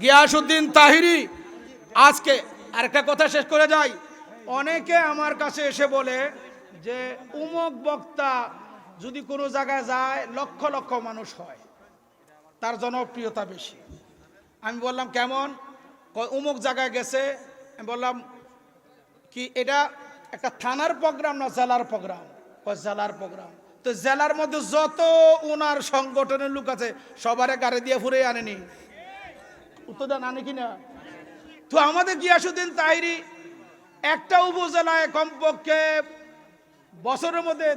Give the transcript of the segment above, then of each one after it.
গিয়াসুদ্দিন তাহিরি। আজকে আরেকটা কথা শেষ করে যাই। অনেকে আমার কাছে এসে বলে যে, উমক বক্তা যদি কোনো জায়গায় যায়, লক্ষ লক্ষ মানুষ হয়। তার জনপ্রিয়তা বেশি। আমি বললাম, কেমন? উমুক জায়গায় গেছে। আমি বললাম, কি এটা একটা থানার প্রোগ্রাম না জেলার প্রোগ্রাম? জেলার প্রোগ্রাম। তো জেলার মধ্যে যত ওনার সংগঠনের লোক আছে, সবারে গাড়ি দিয়ে ফুরে আনেনি। উত্তর দেন আনে কিনা তো আমাদের গিয়াসুদ্দিন তাহিরি একটা উপজেলায় কমপক্ষে বছরের মধ্যে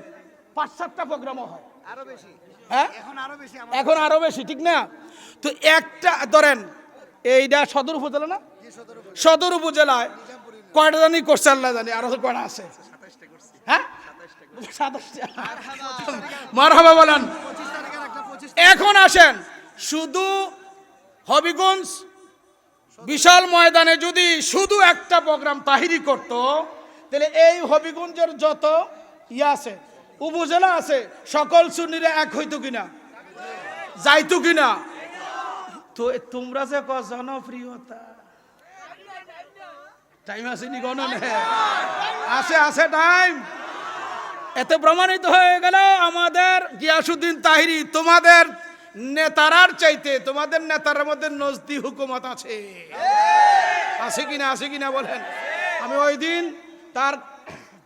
পাঁচ সাতটা প্রোগ্রামও হয়। আরও বেশি। হ্যাঁ? এখন আরও বেশি এখন আরও বেশি ঠিক না? তো একটা ধরেন এইটা সদর উপজেলা না? সদর উপজেলায় কয়টা জানি করছে আল্লাহ জানি আরও কয়টা আছে? হ্যাঁ? মারহাবা। বলেন। এখন আসেন শুধু হবিগঞ্জ বিশাল ময়দানে যদি শুধু একটা প্রোগ্রাম তাহিরি করত, তাহলে এই হবিগঞ্জের যত ইয়ে আছে, উপজেলা আছে, সকল সুন্নিরা এক হইতো কিনা? যাইতো কিনা? তো তোমরা যে ক জনপ্রিয়তা। টাইম আছে নি গণনে আছে আছে টাইম এতে প্রমাণিত হয়ে গেল আমাদের গিয়াসুদ্দিন তাহিরি, তোমাদের নেতারার চাইতে তোমাদের নেতার মধ্যে নজদি হুকুমত আছে। আছে কিনা আছে কিনা বলেন। আমি ওই দিন তার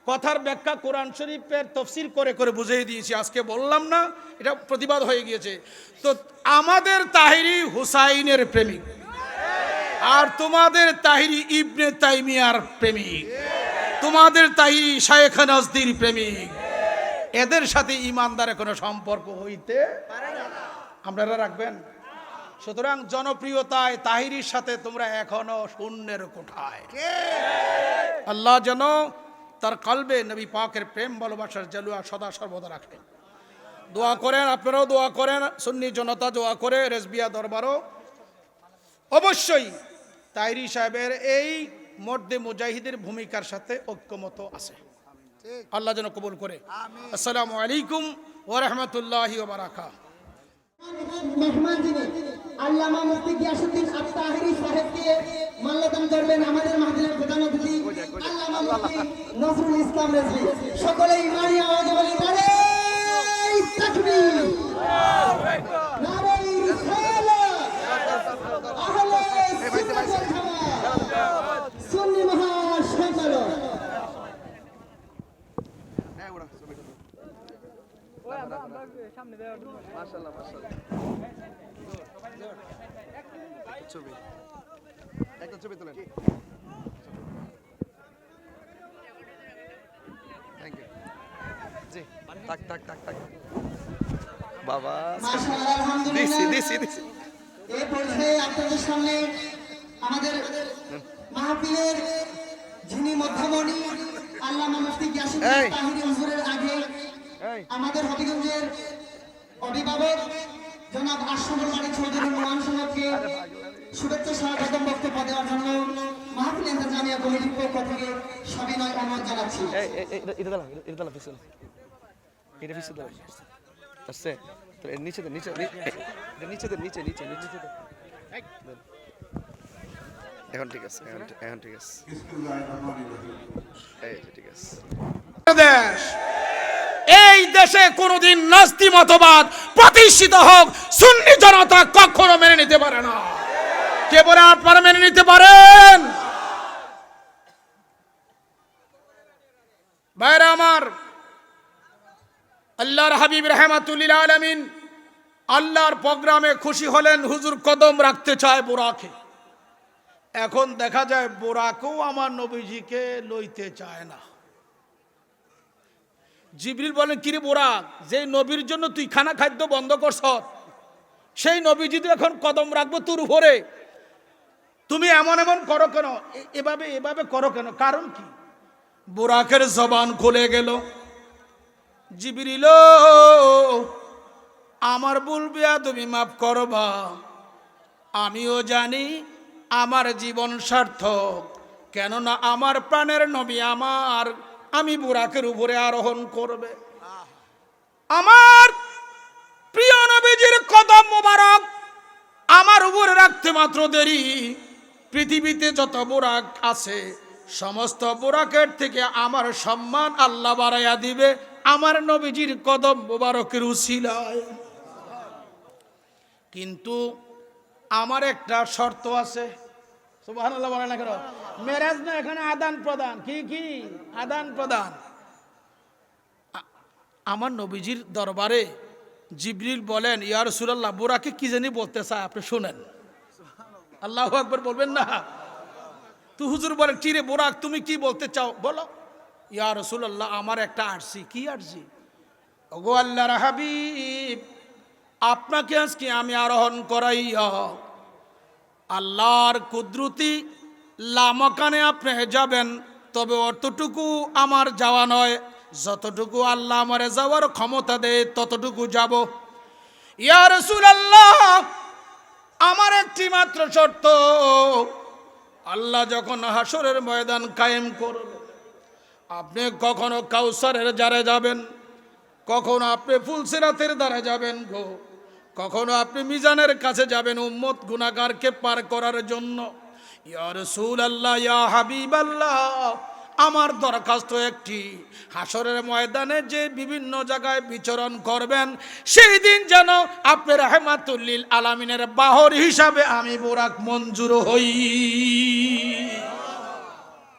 কথার ব্যাখ্যা কোরআন শরীফের তফসির করে করে বুঝিয়ে দিয়েছি। আজকে বললাম না, এটা প্রতিবাদ হয়ে গিয়েছে। তো আমাদের তাহিরি হুসাইনের প্রেমিক আর তোমাদের তাহিরি ইবনে তাইমিয়ার প্রেমিক। তোমাদের তাহিরি শায়েখ নাজদির প্রেমিক। এদের সাথে ইমানদারের কোনো সম্পর্ক হইতে আপনারা রাখবেন? সুতরাং জনপ্রিয়তায় তাহিরির সাথে তোমরা এখনও শূন্যের কোঠায়। আল্লাহ যেন তার কলবে নবী পাকের প্রেম ভালোবাসার জালুয়া সদা সর্বদা রাখেন দোয়া করেন আপনারাও দোয়া করেন সুন্নি জনতা দোয়া করে রেসবিয়া দরবারও। অবশ্যই তাইরি সাহেবের এই মর্দে মুজাহিদের ভূমিকার সাথে ঐক্যমত আছে। আল্লাহ যেন কবুল করে। আসসালামু আলাইকুম ওরহমতুল্লাহ বারাকা মেহমান যিনি আল্লামা মুফতি গিয়াসুদ্দিন আত্তাহিরি সাহেবকে মাল্যদান করবেন আমাদের মাহফিলের প্রধান অতিথি আল্লামা মুফতি নজরুল ইসলাম রেজভি। সকলে ইমানি আওয়াজে বলি নারে তাকবীর। মাশাআল্লাহ মাশাআল্লাহ। ছবি। একটা ছবি তোলেন। থ্যাংক ইউ জি টাক টাক টাক টাক বাবা। মাশাআল্লাহ দিছি আলহামদুলিল্লাহ। দিছি দিছি এই পর্যায়ে আপনাদের সামনে আমাদের মাহফিলের যিনি মধ্যমণি আল্লামা মুফতি গিয়াসুদ্দিন। তাহিরি হুজুরের আগে আমাদের হবিগঞ্জের অভিভাবক জনাব আশরাফুল মানিক চৌধুরী নোমান সাহেবকে শুভেচ্ছা স্বাগতম বক্তব্য দেওয়ার জন্য মাহফিল ইন্তজামিয়া কমিটির পক্ষ থেকে সবিনয় অনুরোধ জানাচ্ছি। এটা দালা এটা পিছন। এটা পিছন দালা আসছে তো এর নিচে নিচে নিচে নিচে নিচে নিচে। এখন ঠিক আছে এখন ঠিক- আছে। এই ঠিক আছে। দেশ কোনোদিন নাস্তি মতবাদ প্রতিষ্ঠিত হোক, সুন্নি জনতা কখনো মেনে নিতে পারে না। কে বলে আপনারা মেনে নিতে পারেন? ভাইরা আমার, আল্লাহর হাবিব রহমাতুল্লিল আলমিন আল্লাহর প্রোগ্রামে খুশি হলেন, হুজুর কদম রাখতে চায় বোরাকে। এখন দেখা যায় বোরাকেও আমার নবীজিকে লইতে চায় না। জিবরিল বলেন, কিরে বোরাক যে নবীর জন্য তুই খানা খাদ্য বন্ধ করছ, সেই নবী যদি এখন কদম রাখব তোর উপরে, তুমি এমন এমন করো কেন? এভাবে এভাবে করো কেন? কারণ কি? বোরাকের জবান খুলে গেল। জিবরিল আমার বলবিয়া তুমি মাফ করবা। আমিও জানি আমার জীবন সার্থক, কেননা আমার প্রাণের নবী আমার আমি বুরাকের উপরে আরোহণ করবে। আমার প্রিয় নবীজির কদম মোবারক আমার উপরে রাখতে মাত্র দেরি। পৃথিবীতে যত বোরাক আছে, সমস্ত বোরাকের থেকে আমার সম্মান আল্লাহ বাড়াইয়া দিবে আমার নবীজির কদম মোবারকের উসিলায়। কিন্তু আমার একটা শর্ত আছে। সুবহানাল্লাহ বলে না কেন? মেরাজ না এখানে আদান প্রদান। কি কি? আদান প্রদান। আমার নবীজির দরবারে জিবরিল বলেন ইয়ার সুরাল্লাহ বুড়াকে কি জানি বলতে চায় আপনি শুনেন। আল্লাহ একবার বলবেন না। তু হুজুর বলেন চিরে বোরাক তুমি কি বলতে চাও? বলো। ইয়া রসুল্লাহ আমার একটা আরসি কি আরসি ওগো আল্লাহর হাবিব আপনাকে আজকে আমি আরোহণ করাইয়া আল্লাহর কুদরতি লামকানে আপনি যাবেন তবে অতটুকু আমার যাওয়া নয়। যতটুকু আল্লাহ আমারে যাওয়ার ক্ষমতা দেয়, ততটুকু যাব। ইয়া আল্লাহ আমার একটি মাত্র শর্ত, আল্লাহ যখন হাসরের ময়দান কায়েম করবে আপনি কখনো কাউসারের জারে যাবেন, কখনো আপনি ফুলসিরাতের দ্বারা যাবেন গো। কখনো আপনি মিজানের কাছে যাবেন উম্মত গুনাগারকে পার করার জন্য। আল্লাহ ইয়া হাবিব আল্লাহ আমার দরখাস্ত একটি। হাসরের ময়দানে যে বিভিন্ন জায়গায় বিচরণ করবেন সেই দিন যেন আপনি রহমাতুল্লিল আলামিনের বাহর হিসাবে আমি বোরাক মঞ্জুর হই।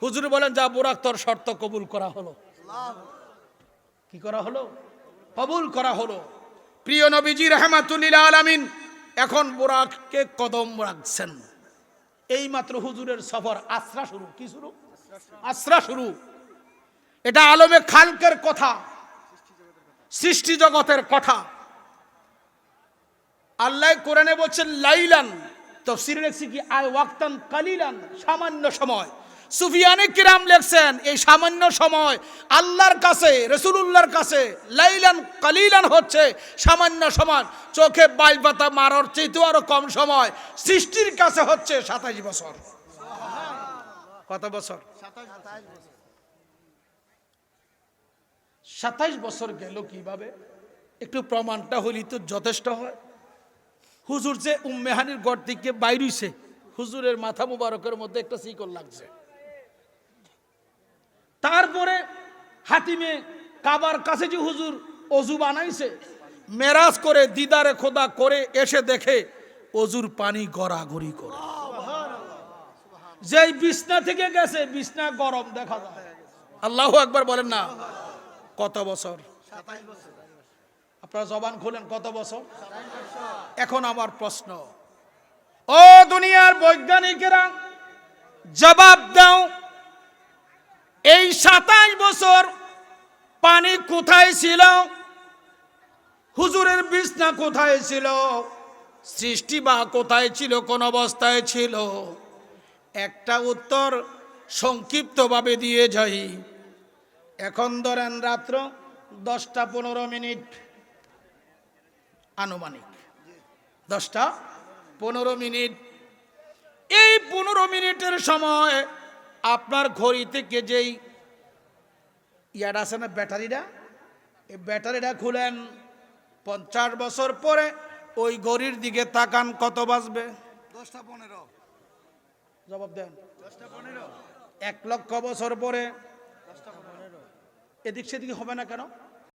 হুজুর বলেন যা বোরাক তোর শর্ত কবুল করা হলো। কি করা হলো? কবুল করা হলো। প্রিয় নবীজি রহমাতুল্লিল আলামিন, এখন বোরাককে কদম রাখছেন। এই মাত্র হুজুরের সফর, আশ্রা শুরু। কি শুরু? আশ্রা শুরু। এটা আলমে খালকের কথা, সৃষ্টি জগতের কথা। আল্লাহ কোরআনে বলছেন, লাইলান, তফসিরে লেখছি কি আয় ওয়াক্তান কালিলান, সামান্য সময়। সুফিয়ানে কিরাম লেখছেন, এই সামান্য সময় আল্লাহর কাছে, রসুলুল্লাহর কাছে লাইলান কালিলান হচ্ছে সামান্য সময় চোখে বাইল পাতা মারার চেয়েতেও আরও কম সময়। সৃষ্টির কাছে হচ্ছে সাতাইশ বছর। কত বছর? সাতাইশ বছর গেল কীভাবে? একটু প্রমাণটা হলি তো যথেষ্ট হয়। হুজুর যে উম্মেহানির গড় থেকে বাইরিছে হুজুরের মাথা মুবারকের মধ্যে একটা শিকল লাগছে। তারপরে হাতিমে কাবার কাছে যে হুজুর অজু বানাইছে, মেরাজ করে দিদারে খোদা করে এসে দেখে অজুর পানি গড়াগড়ি করে। যেই বিছনা থেকে গেছে, বিছনা গরম দেখা যায়। আল্লাহ একবার বলেন না। কত বছর? আপনারা জবান খুলেন, কত বছর? এখন আমার প্রশ্ন। ও দুনিয়ার বৈজ্ঞানিকেরা, জবাব দাও। সাতাশ বছর পানি কোথায় ছিল? হুজুরের বিছনা কোথায় ছিল? সৃষ্টি বা কোথায় ছিল? কোন অবস্থায় ছিল? একটা উত্তর সংক্ষিপ্তভাবে দিয়ে যাই। এখন ধরেন রাত্র দশটা পনেরো মিনিট আনুমানিক। দশটা পনেরো মিনিট। এই পনেরো মিনিটের সময় আপনার ঘড়ি থেকে যেই ইয়াটা আছে না ব্যাটারিটা? এই ব্যাটারিটা খুলেন পঞ্চাশ বছর পরে ওই গরির দিকে তাকান কত বাজবে? দশটা পনেরো। জবাব দেন। দশটা পনেরো। এক লক্ষ বছর পরে। এদিক সেদিকে হবে না কেন?